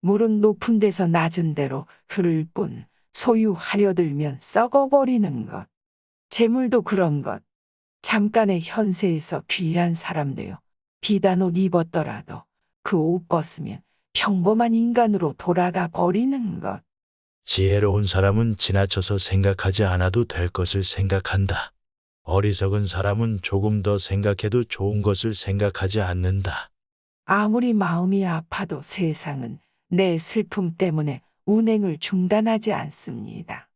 물은 높은 데서 낮은 데로 흐를 뿐 소유하려 들면 썩어버리는 것. 재물도 그런 것. 잠깐의 현세에서 귀한 사람 되어 비단 옷 입었더라도 그 옷 벗으면 평범한 인간으로 돌아가 버리는 것. 지혜로운 사람은 지나쳐서 생각하지 않아도 될 것을 생각한다. 어리석은 사람은 조금 더 생각해도 좋은 것을 생각하지 않는다. 아무리 마음이 아파도 세상은 내 슬픔 때문에 운행을 중단하지 않습니다.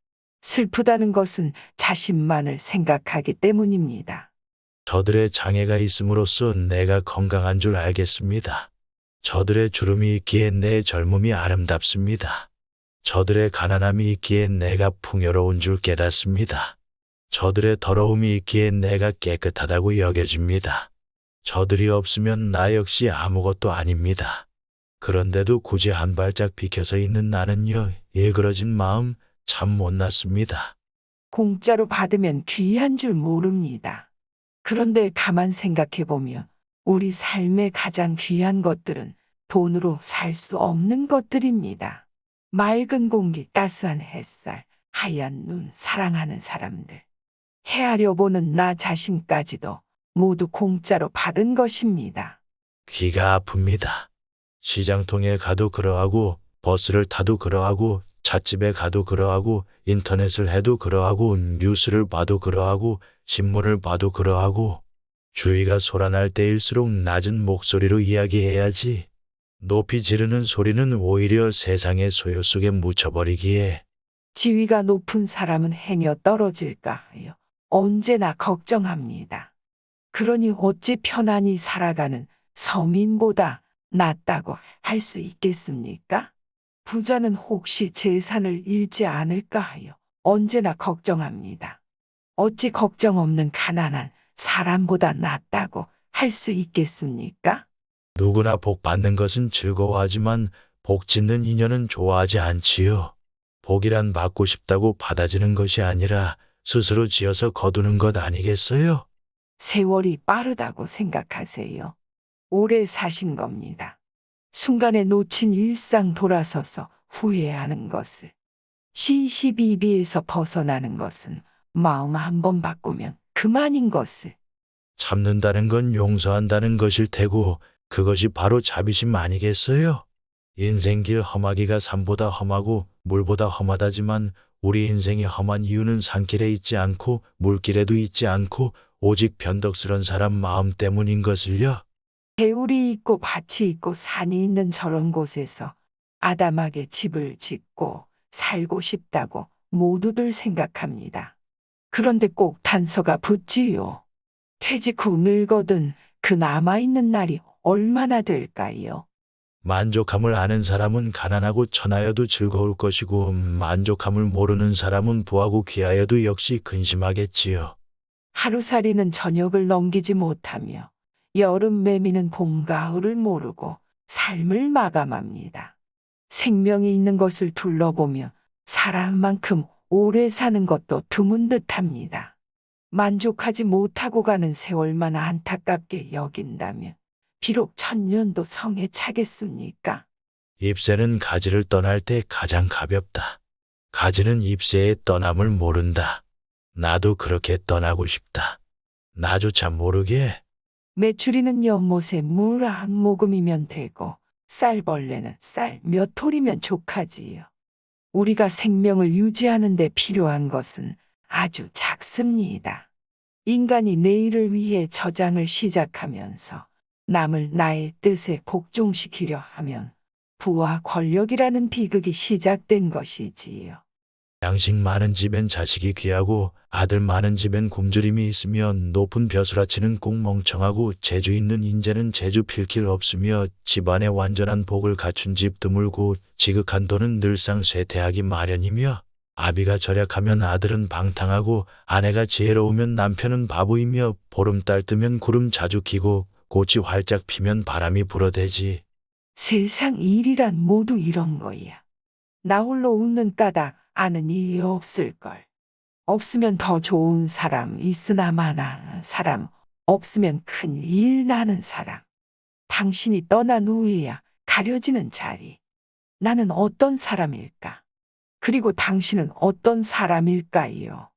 슬프다는 것은 자신만을 생각하기 때문입니다. 저들의 장애가 있음으로써 내가 건강한 줄 알겠습니다. 저들의 주름이 있기에 내 젊음이 아름답습니다. 저들의 가난함이 있기에 내가 풍요로운 줄 깨닫습니다. 저들의 더러움이 있기에 내가 깨끗하다고 여겨집니다. 저들이 없으면 나 역시 아무것도 아닙니다. 그런데도 굳이 한 발짝 비켜서 있는 나는요, 일그러진 마음 참 못났습니다. 공짜로 받으면 귀한 줄 모릅니다. 그런데 가만 생각해 보면 우리 삶의 가장 귀한 것들은 돈으로 살 수 없는 것들입니다. 맑은 공기, 따스한 햇살, 하얀 눈, 사랑하는 사람들. 헤아려 보는 나 자신까지도 모두 공짜로 받은 것입니다. 귀가 아픕니다. 시장통에 가도 그러하고, 버스를 타도 그러하고, 찻집에 가도 그러하고, 인터넷을 해도 그러하고, 뉴스를 봐도 그러하고, 신문을 봐도 그러하고, 주위가 소란할 때일수록 낮은 목소리로 이야기해야지. 높이 지르는 소리는 오히려 세상의 소요 속에 묻혀버리기에 지위가 높은 사람은 행여 떨어질까 하여 언제나 걱정합니다. 그러니 어찌 편안히 살아가는 서민보다 낫다고 할 수 있겠습니까? 부자는 혹시 재산을 잃지 않을까 하여 언제나 걱정합니다. 어찌 걱정 없는 가난한 사람보다 낫다고 할 수 있겠습니까? 누구나 복 받는 것은 즐거워하지만 복 짓는 인연은 좋아하지 않지요. 복이란 받고 싶다고 받아지는 것이 아니라 스스로 지어서 거두는 것 아니겠어요? 세월이 빠르다고 생각하세요. 오래 사신 겁니다. 순간에 놓친 일상 돌아서서 후회하는 것을. 시시비비에서 벗어나는 것은 마음 한 번 바꾸면 그만인 것을. 참는다는 건 용서한다는 것일 테고 그것이 바로 자비심 아니겠어요? 인생길 험하기가 산보다 험하고 물보다 험하다지만 우리 인생이 험한 이유는 산길에 있지 않고 물길에도 있지 않고 오직 변덕스런 사람 마음 때문인 것을요. 개울이 있고 밭이 있고 산이 있는 저런 곳에서 아담하게 집을 짓고 살고 싶다고 모두들 생각합니다. 그런데 꼭 단서가 붙지요. 퇴직 후 늙거든 그 남아있는 날이 얼마나 될까요? 만족함을 아는 사람은 가난하고 천하여도 즐거울 것이고 만족함을 모르는 사람은 부하고 귀하여도 역시 근심하겠지요. 하루살이는 저녁을 넘기지 못하며 여름 매미는 봄, 가을을 모르고 삶을 마감합니다. 생명이 있는 것을 둘러보며 사람만큼 오래 사는 것도 드문 듯합니다. 만족하지 못하고 가는 세월만 안타깝게 여긴다면 비록 천년도 성에 차겠습니까? 잎새는 가지를 떠날 때 가장 가볍다. 가지는 잎새의 떠남을 모른다. 나도 그렇게 떠나고 싶다. 나조차 모르게 메추리는 연못에 물 한 모금이면 되고 쌀벌레는 쌀 몇 톨이면 족하지요. 우리가 생명을 유지하는 데 필요한 것은 아주 작습니다. 인간이 내일을 위해 저장을 시작하면서 남을 나의 뜻에 복종시키려 하면 부와 권력이라는 비극이 시작된 것이지요. 양식 많은 집엔 자식이 귀하고 아들 많은 집엔 굶주림이 있으면 높은 벼슬아치는 꼭 멍청하고 재주 있는 인재는 재주 필길 없으며 집안에 완전한 복을 갖춘 집 드물고 지극한 돈은 늘상 쇠퇴하기 마련이며 아비가 절약하면 아들은 방탕하고 아내가 지혜로우면 남편은 바보이며 보름달 뜨면 구름 자주 끼고 꽃이 활짝 피면 바람이 불어대지 세상 일이란 모두 이런 거야. 나 홀로 웃는 까닭 아는 일이 없을걸. 없으면 더 좋은 사람, 있으나 마나 사람, 없으면 큰 일 나는 사람. 당신이 떠난 후에야 가려지는 자리. 나는 어떤 사람일까? 그리고 당신은 어떤 사람일까요?